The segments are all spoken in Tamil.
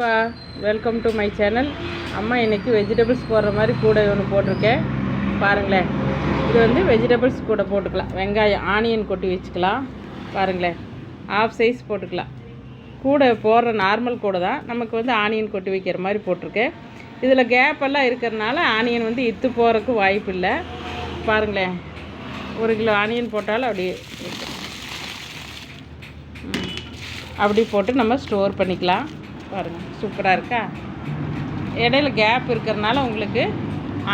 அப்பா வெல்கம் டு மை சேனல் அம்மா இன்னைக்கு வெஜிடபிள்ஸ் போடுற மாதிரி கூடை ஒன்று போட்டிருக்கேன். பாருங்களேன். இது வந்து வெஜிடபிள்ஸ் கூட போட்டுக்கலாம். வெங்காயம் ஆனியன் கொட்டி வச்சுக்கலாம். பாருங்களேன். ஆஃப் சைஸ் போட்டுக்கலாம். கூடை போடுற நார்மல் கூடை தான். நமக்கு வந்து ஆனியன் கொட்டி வைக்கிற மாதிரி போட்டிருக்கேன். இதில் கேப்பெல்லாம் இருக்கிறனால ஆனியன் வந்து இத்து போகிறதுக்கு வாய்ப்பு இல்லை. பாருங்களேன். ஒரு கிலோ ஆனியன் போட்டாலும் அப்படியே அப்படி போட்டு நம்ம ஸ்டோர் பண்ணிக்கலாம். பாருங்கள் சூப்பராக இருக்கா? இடையில கேப் இருக்கிறனால உங்களுக்கு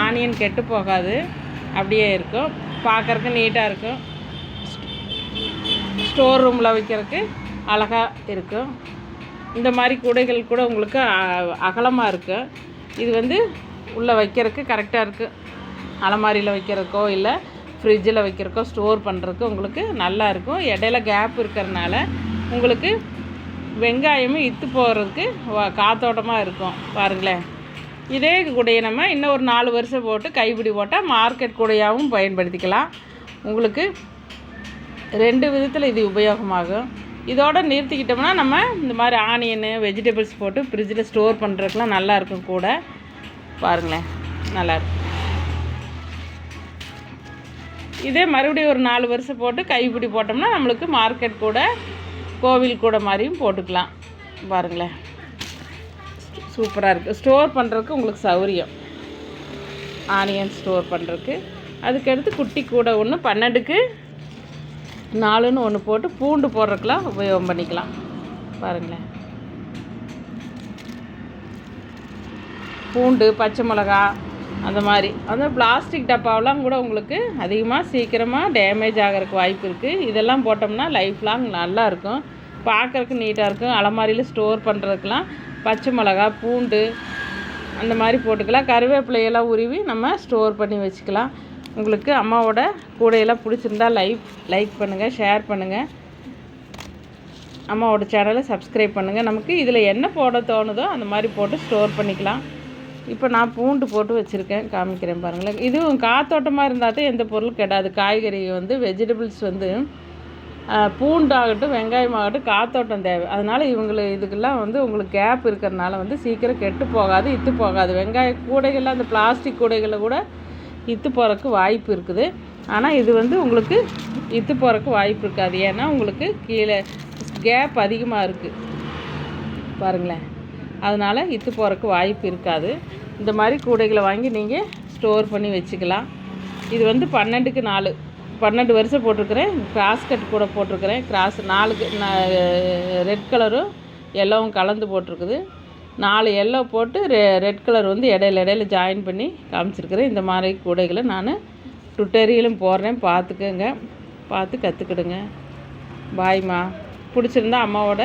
ஆனியன் கெட்டு போகாது. அப்படியே இருக்கும். பார்க்கறக்கு நீட்டாக இருக்கும். ஸ்டோர் ரூமில் வைக்கிறதுக்கு அழகாக இருக்கும். இந்த மாதிரி கூடைகள் கூட உங்களுக்கு அகலமாக இருக்கும் இது வந்து உள்ளே வைக்கிறதுக்கு கரெக்டாக இருக்குது அலமாரியில் வைக்கிறதுக்கோ இல்லை ஃப்ரிட்ஜில் வைக்கிறக்கோ ஸ்டோர் பண்ணுறதுக்கு உங்களுக்கு நல்லா இருக்கும். இடையில கேப் இருக்கிறனால உங்களுக்கு வெங்காயமும் இத்து போகிறதுக்கு காத்தோட்டமாக இருக்கும் பாருங்களேன். இதே கூடைய நம்ம இன்னும் ஒரு நாலு வருஷம் போட்டு கைப்பிடி போட்டால் மார்க்கெட் கூடையாகவும் பயன்படுத்திக்கலாம். உங்களுக்கு ரெண்டு விதத்தில் இது உபயோகமாகும். இதோட நிறுத்திக்கிட்டோம்னா நம்ம இந்த மாதிரி ஆனியனு வெஜிடபிள்ஸ் போட்டு ஃப்ரிட்ஜில் ஸ்டோர் பண்ணுறதுக்குலாம் நல்லாயிருக்கும் கூட. பாருங்களேன் நல்லா இருக்கும். இதே மறுபடியும் ஒரு நாலு வருஷம் போட்டு கைப்பிடி போட்டோம்னா நம்மளுக்கு மார்க்கெட் கூட கோவில் கூட மாதிரியும் போட்டுக்கலாம். பாருங்களேன். சூப்பராக இருக்குது ஸ்டோர் பண்ணுறதுக்கு உங்களுக்கு சௌரியம். ஆனியன் ஸ்டோர் பண்ணுறதுக்கு அதுக்கடுத்து குட்டி கூட ஒன்று பன்னெண்டுக்கு நாலுன்னு ஒன்று போட்டு பூண்டு போடுறதுக்கெலாம் உபயோகம் பண்ணிக்கலாம். பாருங்களேன். பூண்டு பச்சை மிளகா அந்த மாதிரி. அந்த பிளாஸ்டிக் டப்பாவெலாம் கூட உங்களுக்கு அதிகமாக சீக்கிரமாக டேமேஜ் ஆகிறதுக்கு வாய்ப்பு இருக்குது இதெல்லாம் போட்டோம்னா லைஃப் லாங் நல்லாயிருக்கும் இருக்கும் நீட்டாக இருக்கும். அலமாரியில் ஸ்டோர் பண்ணுறதுக்கெலாம் பச்சை மிளகா பூண்டு அந்த மாதிரி போட்டுக்கலாம். கருவேப்பிலையெல்லாம் உருவி நம்ம ஸ்டோர் பண்ணி வச்சுக்கலாம். உங்களுக்கு அம்மாவோட கூடையெல்லாம் பிடிச்சிருந்தா லைக் லைக் பண்ணுங்கள் ஷேர் பண்ணுங்கள் அம்மாவோட சேனலை சப்ஸ்கிரைப் பண்ணுங்கள் நமக்கு இதில் என்ன போட தோணுதோ அந்த மாதிரி போட்டு ஸ்டோர் பண்ணிக்கலாம். இப்போ நான் பூண்டு போட்டு வச்சுருக்கேன் காமிக்கிறேன் பாருங்களேன். இதுவும் காத்தோட்டமாக இருந்தால் தான் எந்த பொருளும் கெடாது. காய்கறி வந்து வெஜிடபிள்ஸ் வந்து பூண்டாகட்டும் வெங்காயமாகட்டும் காத்தோட்டம் தேவை. அதனால் இவங்களுக்கு இதுக்கெல்லாம் வந்து உங்களுக்கு கேப் இருக்கிறனால வந்து சீக்கிரம் கெட்டு போகாது இத்து போகாது. வெங்காய கூடைகளில் அந்த பிளாஸ்டிக் கூடைகளில் கூட இத்து போகிறக்கு வாய்ப்பு இருக்குது. ஆனால் இது வந்து உங்களுக்கு இத்து போகிறக்கு வாய்ப்பு இருக்காது. ஏன்னா உங்களுக்கு கீழே கேப் அதிகமாக இருக்குது பாருங்களேன். அதனால் இத்து போகிறக்கு வாய்ப்பு இருக்காது. இந்த மாதிரி கூடைகளை வாங்கி நீங்கள் ஸ்டோர் பண்ணி வச்சுக்கலாம். இது வந்து பன்னெண்டுக்கு நாலு. பன்னெண்டு வருஷம் போட்டிருக்கிறேன். கிராஸ் கட் கூட போட்டிருக்கிறேன். கிராஸ் நாலுக்கு ரெட் கலரும் எல்லோவும் கலந்து போட்டிருக்குது. நாலு எல்லோ போட்டு ரெ ரெட் கலர் வந்து இடையில இடையில ஜாயின் பண்ணி காமிச்சிருக்கிறேன். இந்த மாதிரி கூடைகளை நான் டுட்டோரியலும் போடுறேன். பார்த்துக்கோங்க. பார்த்து கற்றுக்கிடுங்க பாய்மா பிடிச்சிருந்தா அம்மாவோட